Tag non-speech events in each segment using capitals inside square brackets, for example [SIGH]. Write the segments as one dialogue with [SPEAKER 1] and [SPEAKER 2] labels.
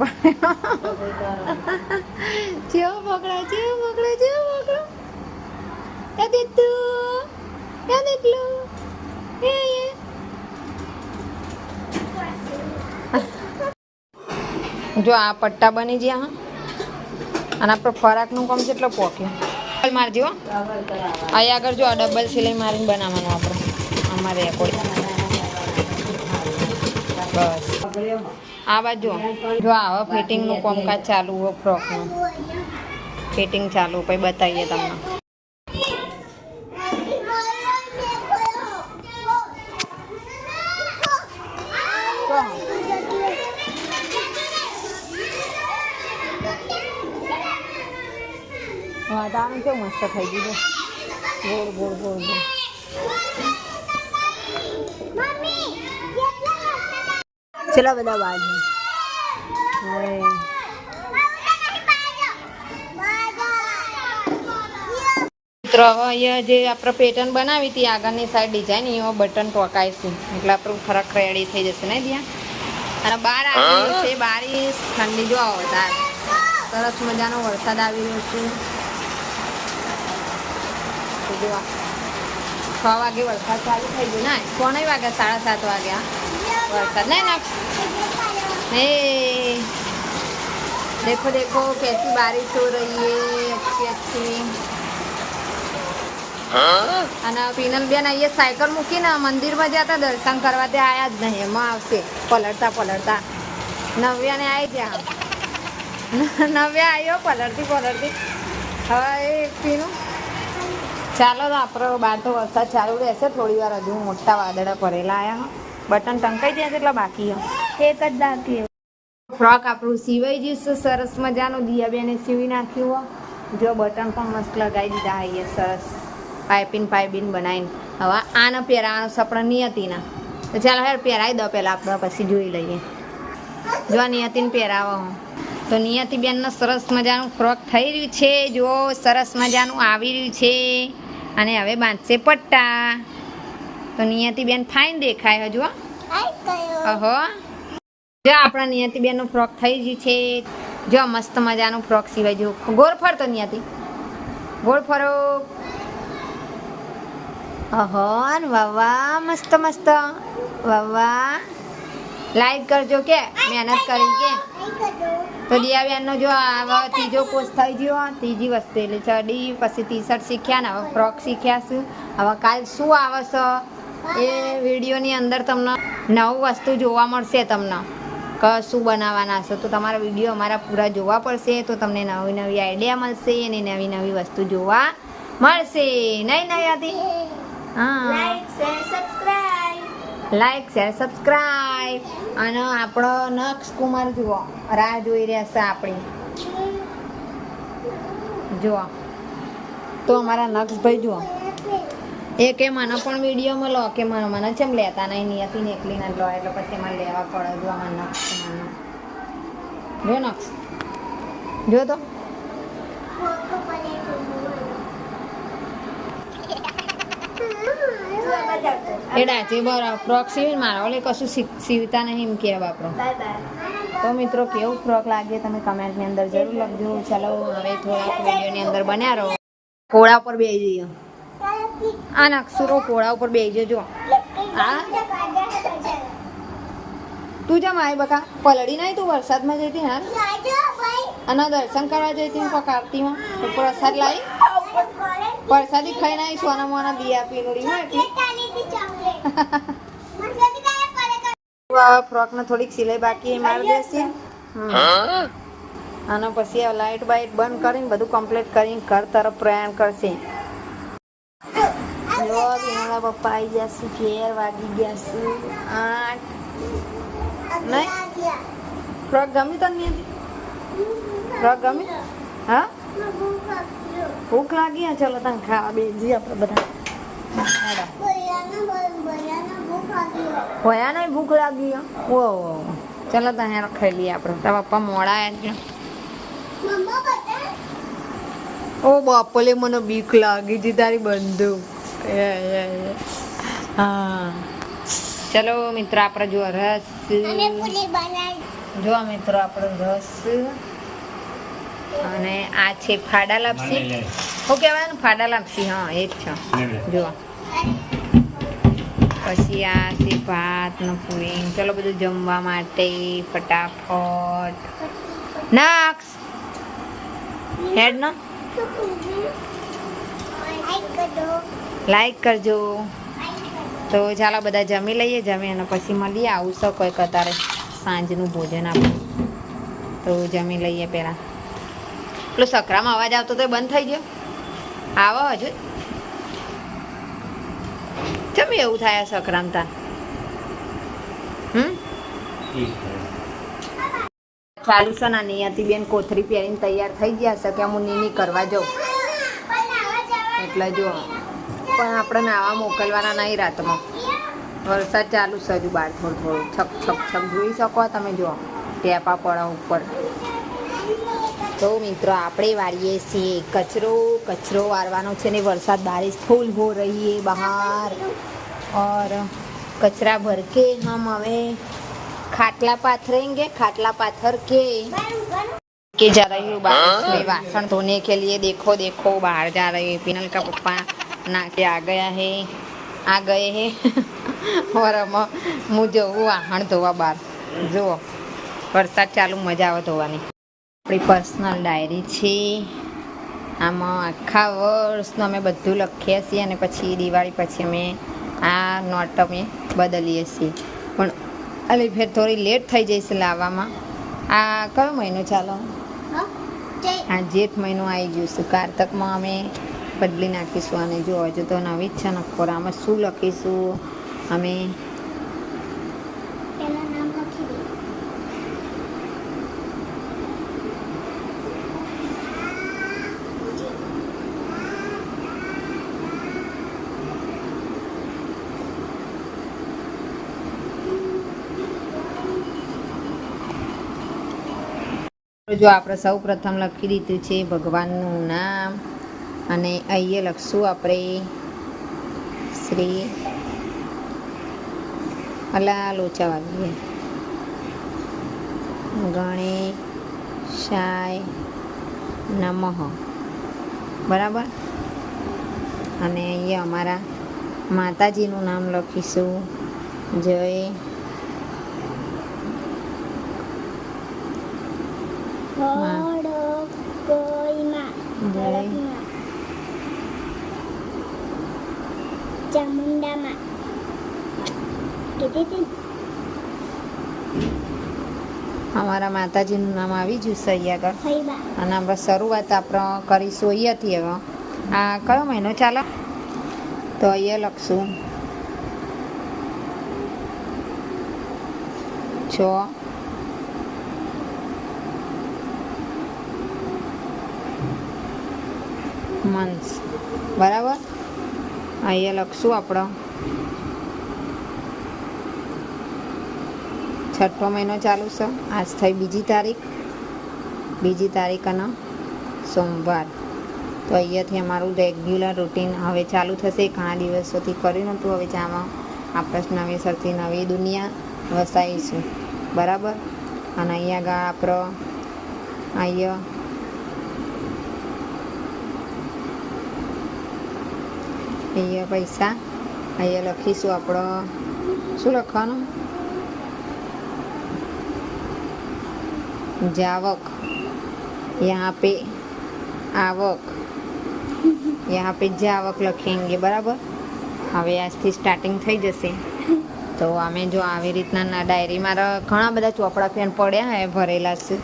[SPEAKER 1] પકડી પડે. જેવો પકડા જેવો પકડા જેવો પકડો એ દીતુ એ દીતલું એ જો આ પટ્ટા બની ગયા, હા. અને આપણો ખોરાકનું કામ કેટલો પોક્યો. મારજો. અહીં આગળ જો આ ડબલ સિલાઈ મારીને બનાવવાનું આપણે. અમારે એકોડી બસ. આ જો. જો આવા ફિટિંગનું કામકાજ ચાલુ હોય ફ્રોકનું ફિટિંગ ચાલુ પછી બતાવીએ તમને. વાતાવરણ કેવું મસ્ત થઈ ગયું છે. ગોળ ગોળ ગોળ ગોળ. ચલો બધા બાજુ મિત્રો, હવે અહીંયા જે આપણે પેટર્ન બનાવી હતી, આગળની સાઈડ ડિઝાઇન એ બટન ટોકાય એટલે આપણું ફરક રેડી થઈ જશે ને ત્યાં અને બાર આવી છે બહાર ઠંડી જો વધારે સરસ મજાનો વરસાદ આવી રહ્યો છે. છ વાગે વરસાદ ચાલુ થઈ ગયો ના? કોને વાગ્યા, સાડા સાત વાગ્યા. વરસાદ, નહીં, ના. हे देखो देखो कैसी बारिश हो रही है अच्छी अच्छी અને પીનલ બેન અહીંયા સાયકલ મૂકીને મંદિરમાં જતા દર્શન કરવા તે આયા જ નહીં એમાં આવશે પલળતા પલળતા નવ્યાને આવી ગયા નવ્યા આવ્યો પલળતી પલળતી હવે એ પીનું ચાલો તો આપણો બહાર તો વરસાદ ચાલુ રહેશે થોડી વાર હજુ મોટા વાદળા ભરેલા આવ્યા બટન ટંકાઈ જાય છે એટલે બાકી છે. એક જ બાકી ફ્રોક આપણું સિવાઈ જઈશું સરસ મજાનું. દિયાબેને સીવી નાખ્યું. જો બટન પણ મસ્ત લગાવી દીધા હૈયે સરસ. પાઇપિન પાઇપિન બનાવીને. હવે આને પહેરાવાનો સપના નિયતિના. તો ચાલો હેર પહેરાવી દો પહેલાં આપણે પછી જોઈ લઈએ. જો નિયતિને પહેરાવો. હું તો નિયતિ બેનનો સરસ મજાનું ફ્રોક થઈ રહ્યું છે જો સરસ મજાનું આવી રહ્યું છે. અને હવે બાંધશે પટ્ટા. તો નિયતિ બેન ફાઇન દેખાય હજુ હો. જો આપણા નિયતિ બેનનું ફ્રોક થઈ ગયું છે જો મસ્ત મજાનું ફ્રોક સિવાય જો ગોળ ફરતો નિયતિ? ગોળ ફરો. અહો વાવા મસ્ત મસ્ત. વાવા લાઈક કરજો કે મહેનત કરી કે. તો દિયા બેનનો જો હવે ત્રીજો કોર્સ થઈ ગયો ત્રીજી વસ્તુ એટલે ચડી પછી ટી શર્ટ શીખ્યા ને હવે ફ્રોક શીખ્યા છું હવે કાલ શું આવશે? એ વિડીયોની અંદર તમને નવું વસ્તુ જોવા મળશે તમને. શું બનાવવાના છે તો તમારા વીડિયો અમારા પૂરા જોવા પડશે તો તમને નવી નવી આઈડિયા મળશે અને નવી નવી વસ્તુ જોવા મળશે. નહીં નહીં હતી હા. લાઈક શેર સબસ્ક્રાઈબ અને આપણો નક્ષ કુમાર જુઓ રાહ જોઈ રહ્યા છે આપણી. જુઓ. તો અમારા નક્ષભાઈ જુઓ. એ કે મને પણ વિડીયોમાં લો કે મને મને ચેમ લેતા નહીં નહીં હતી ને એકલી લો, એટલે પછી મને લેવા પડે, જો આમાં નક્ષ જો નક્ષ જો તો. એ ડાચી બરાબર ફ્રોક સીવીને મારા, ઓલે કશું સીવતા નહીં એમ કહેવા આપણો. તો મિત્રો, કેવું ફ્રોક લાગે તમે કમેન્ટની અંદર જરૂર લખજો. ચાલો, હવે થોડાક વિડીયોની અંદર બન્યા રહો. ઘોડા પર બેસી જઈએ. આ નક્ષુરો ઘોડા ઉપર બેસી જજો. હા તું જા માય બકા પલળી નહીં તું વરસાદમાં જઈતી હા અને દર્શન કરવા જઈતી હું કોક પ્રસાદ લાવી? પ્રસાદી ખાઈ આવી સોના મોના દિયા પીનડી હોય ફ્રોક ને થોડીક સિલાઈ બાકી એ મારી દેશે. અને પછી લાઇટ બાઇટ બંધ કરીને બધું કમ્પ્લીટ કરીને ઘર તરફ પ્રયાણ કરશે. જો વિનોલા પપ્પા આવી છે ઘેર વાગી ગયા છે આઠ નહીં ફ્રોક ગમી તને ફ્રોક ગમી હા ભૂખ લાગી હા ચલો તને ખાવા બેસી આપણે બધા હોયા નહીં ભૂખ લાગી ઓ ચલો તો હેર ખાઈ લઈએ આપણે તારા પપ્પા મોડા આવ્યા ઓ બાપલે મને બીક લાગી હતી તારી એ. હા. ચલો મિત્ર આપણે જો રસ જો મિત્રો આપણો રસ અને આ છે ફાડા લાપસી. હું કહેવાય ને ફાડા લાપસી હા એ જ છે. જો પછી આ છે ભાત નો પૂરી ચલો બધું જમવા માટે ફટાફટ. નાક્સ. હેડ નો? લાઈક કરજો. તો ચાલો બધા જમી લઈએ, જમી અને પછી મળીએ. આવું છો કોઈક અત્યારે સાંજનું ભોજન આપણું તો જમી લઈએ પહેલાં. પેલો સકરામાં અવાજ આવતો તો બંધ થઈ ગયો. આવો હજુ. ચમ એવું થાય સકરામ સકરામતા હમ? ચાલુ છે ના નિયતિ બેન કોથરી પહેરીને તૈયાર થઈ ગયા છે. કે હું નીની કરવા જાઉં? એટલે જો પણ આપણે નાવા મોકલવાના નહીં રાતમાં વરસાદ ચાલુ છે હજુ બહાર થોડું થોડું છક છક છક જોઈ શકો તમે જુઓ ટેપા પડે ઉપર તો મિત્રો આપણે વાળીએ છીએ કચરો કચરો વાળવાનો છે ને વરસાદ બારિશ ફૂલ હો રહી है બહાર और कचरा भर के हम हमें खाटला पाथरेंगे खाटला पाथर के के जा रही हूँ बारिश में वासन धोने के लिए देखो देखो बाहर जा रही है पिनल का पप्पा ना के आ गया है आ गए हैं और हम હું જવું વાહણ ધોવા બહાર જુઓ વરસાદ ચાલુ મજા આવે ધોવાની આપણી પર્સનલ ડાયરી છે આમાં આખા વર્ષનું અમે બધું લખીએ છીએ અને પછી દિવાળી પછી અમે આ નોટ અમે બદલીએ છીએ પણ અલી ફેર થોડી લેટ થઈ જઈશ લાવવામાં આ કયો મહિનો ચાલો આ જેઠ મહિનો આવી ગયું છે કારતકમાં અમે બદલી નાખીશું અને જો હજુ તો નવી જ છે નક્કોર આમાં શું લખીશું? અમે જો આપણે સૌ પ્રથમ લખી દીધું છે ભગવાનનું નામ. અને અહીંયા લખશું આપણે શ્રી અલા લોચા વાગીએ ગણેશાય નમઃ. બરાબર? અને અહીંયા અમારા માતાજીનું નામ લખીશું. જય જય
[SPEAKER 2] ચામુંડામાં કીધી હતી
[SPEAKER 1] અમારા માતાજીનું નામ આવી ગયું
[SPEAKER 2] ફઈબા
[SPEAKER 1] અને આપણે શરૂઆત આપણે કરીશું અહીંયાથી હવે. આ કયો મહિનો ચાલો? તો અહીંયા લખશું. છ મંથ. બરાબર? અહીંયા લખશું આપણો છઠ્ઠો મહિનો ચાલુ છે. આજ થઈ બીજી તારીખ. બીજી તારીખ અને સોમવાર. તો અહીંયાથી અમારું રેગ્યુલર રૂટીન હવે ચાલુ થશે. ઘણા દિવસોથી કર્યું નહોતું. હવે આમાં આપણે નવેસરથી નવી દુનિયા વસાવીશું. બરાબર? અને અહીંયા આગળ આપણે અહીંયા અહીંયા પૈસા અહીંયા લખીશું આપણો શું લખવાનું जावक यहाँ पे आवक यहाँ पे જાવક લખેંગે બરાબર હવે આજથી સ્ટાર્ટિંગ થઈ જશે તો અમે જો આવી રીતના ના ડાયરી મારા ઘણા બધા ચોપડા પેન પડ્યા હે ભરેલા છે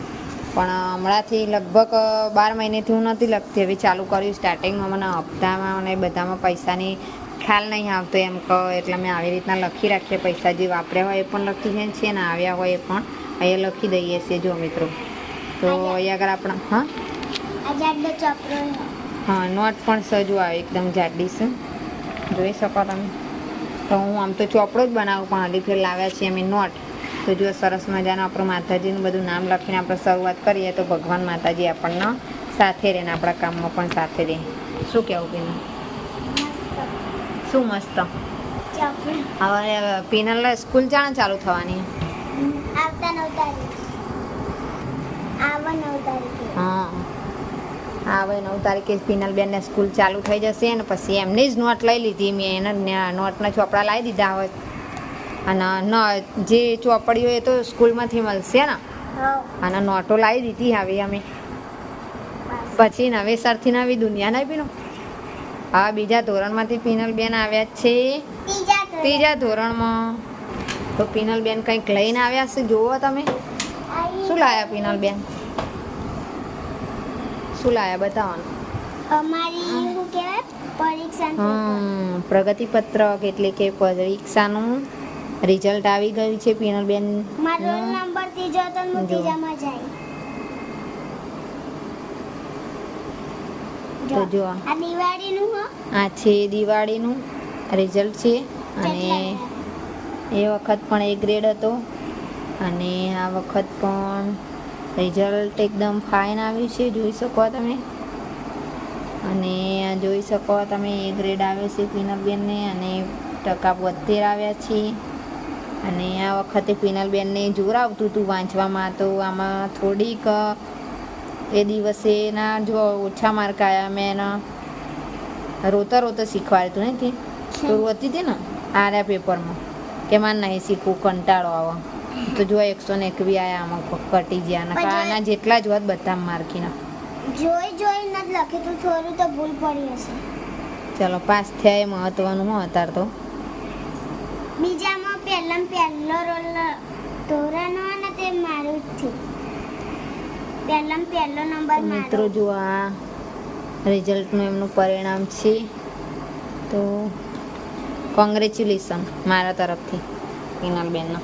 [SPEAKER 1] પણ હમણાંથી લગભગ બાર મહિનેથી હું નથી લખતી હવે ચાલુ કર્યું સ્ટાર્ટિંગમાં મને હપ્તામાં અને બધામાં પૈસાની ખ્યાલ નહીં આવતો એમ કહો. એટલે મેં આવી રીતના લખી રાખીએ પૈસા જે વાપર્યા હોય એ પણ લખી છીએ ને આવ્યા હોય એ પણ. અહીંયા લખી દઈએ છીએ જો મિત્રો. તો અહીંયા આગળ આપણા હા? હા નોટ પણ સજુ આવે એકદમ જાડી છે. જોઈ શકો તમે. તો હું આમ તો ચોપડો જ બનાવું પણ હજી ફેર લાવ્યા છીએ અમે નોટ. તો જો સરસ મજાનું આપણું માતાજીનું બધું નામ લખીને આપણે શરૂઆત કરીએ તો ભગવાન માતાજી આપણને સાથે રહે ને આપણા કામમાં પણ સાથે રહે. શું કહેવું પીનલ શું મસ્ત. હવે પીનલ સ્કૂલ જાણ ચાલુ થવાની?
[SPEAKER 2] આવતા નવ તારીખ. નવ તારીખે.
[SPEAKER 1] હા. બેન ને નવ તારીખે પિનલબેનને સ્કૂલ ચાલુ થઈ જશે ને પછી એમની જ નોટ લઈ લીધી મેં એને નોટના ચોપડા લાવી દીધા હોય. અને ન જે ચોપડીઓ એ તો સ્કૂલમાંથી મળશે ને? અને નોટો લાવી દીધી હવે અમે. પછી નવેસરથી નવી દુનિયા નહીં પીનો હા બીજા ધોરણમાંથી પીનલ બેન આવ્યા છે.
[SPEAKER 2] ત્રીજા
[SPEAKER 1] ધોરણમાં. તો પિનલબેન કંઈક લઈને આવ્યા છે જુઓ તમે. શું લાયા પીનલ બેન? શું લાયા બતાવવાનું?
[SPEAKER 2] અમારી શું કહેવાય? પરીક્ષા
[SPEAKER 1] હમ પ્રગતિપત્રક એટલે કે પરીક્ષાનું રિઝલ્ટ આવી ગયું છે પિનલબેન
[SPEAKER 2] મારો રોલ નંબર ત્રીજો તો હું ત્રીજામાં જાય.
[SPEAKER 1] તો જો.
[SPEAKER 2] આ દિવાળીનું હો.
[SPEAKER 1] આ છે દિવાળીનું રિઝલ્ટ છે. અને એ વખત પણ એ ગ્રેડ હતો. અને આ વખત પણ રિઝલ્ટ એકદમ ફાઇન આવ્યું છે. જોઈ શકો તમે. અને આ જોઈ શકો તમે એ ગ્રેડ આવ્યો છે પિનલબેનને અને ટકા બોતેર આવ્યા છે. અને આ વખતે પિનલબેનને જોર આવતું હતું વાંચવામાં તો આમાં થોડીક એ દિવસે ના જો ઓછા માર્ક આવ્યા મેં એના રોતા રોતા શીખવાડ્યું નથી તે? રોતી હતી ને? આર્યા પેપરમાં. કે મારે નહીં શીખવું કંટાળો આવે. તો જો એકસો ને એકવી આયા આમાં કટી ગયા. ને આના જેટલા જ હોત બધા માર્કીના.
[SPEAKER 2] જોઈ જોઈને જ લખી તો થોડું તો ભૂલ પડી હશે.
[SPEAKER 1] ચલો પાસ થયા એ મહત્વનું અત્યારે તો.
[SPEAKER 2] બીજામાં પહેલામાં પહેલો રોલ ધોરણ અને તે મારું જ છે. પહેલામાં પહેલો નંબર
[SPEAKER 1] મિત્રો જો આ રિઝલ્ટનું એમનું પરિણામ છે. તો કોંગ્રેચ્યુલેશન મારા તરફથી. હિનાલબેનનો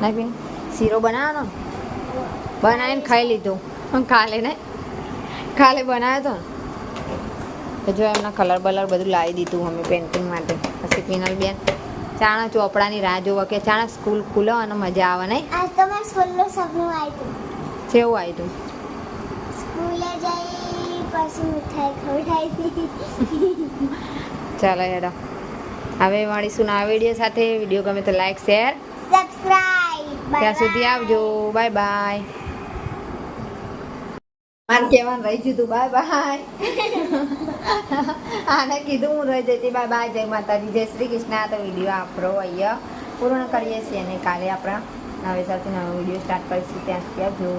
[SPEAKER 1] ના બેન, શીરો બનાવવાનો? બનાવીને ખાઈ લીધો. કાલે ને, કાલે બનાવ્યો હતો ને. તો જો એમના કલર બલર બધું લાવી દીધું અમે પેન્ટિંગ માટે. પછી પિનલબેન ચાણા ચોપડાની રાહ જોવા કે ચાણા સ્કૂલ ખુલો અને મજા આવે નહીં?
[SPEAKER 2] આજ તો મારું સ્કૂલનું સપનું આવ્યું
[SPEAKER 1] કેવું આવ્યું હતું
[SPEAKER 2] સ્કૂલે જઈ પછી મીઠાઈ ખવડાવી.
[SPEAKER 1] ચાલો હેડો. હવે મળીશું નવા વીડિયો સાથે. વીડિયો ગમે તો લાઈક શેર
[SPEAKER 2] સબસ્ક્રાઇબ
[SPEAKER 1] ત્યાં સુધી આવજો. બાય બાય મારે કહેવાનું રહી ગયું તું. Bye bye. [LAUGHS] આને કીધું હું રહી જતી બાય બાય જય માતાજી જય શ્રી કૃષ્ણ. આ તો વીડિયો આપણો અહીંયા પૂર્ણ કરીએ છીએ અને કાલે આપણા નવેસરથી નવો વીડિયો સ્ટાર્ટ કરીશું. ત્યાં સુધી આવજો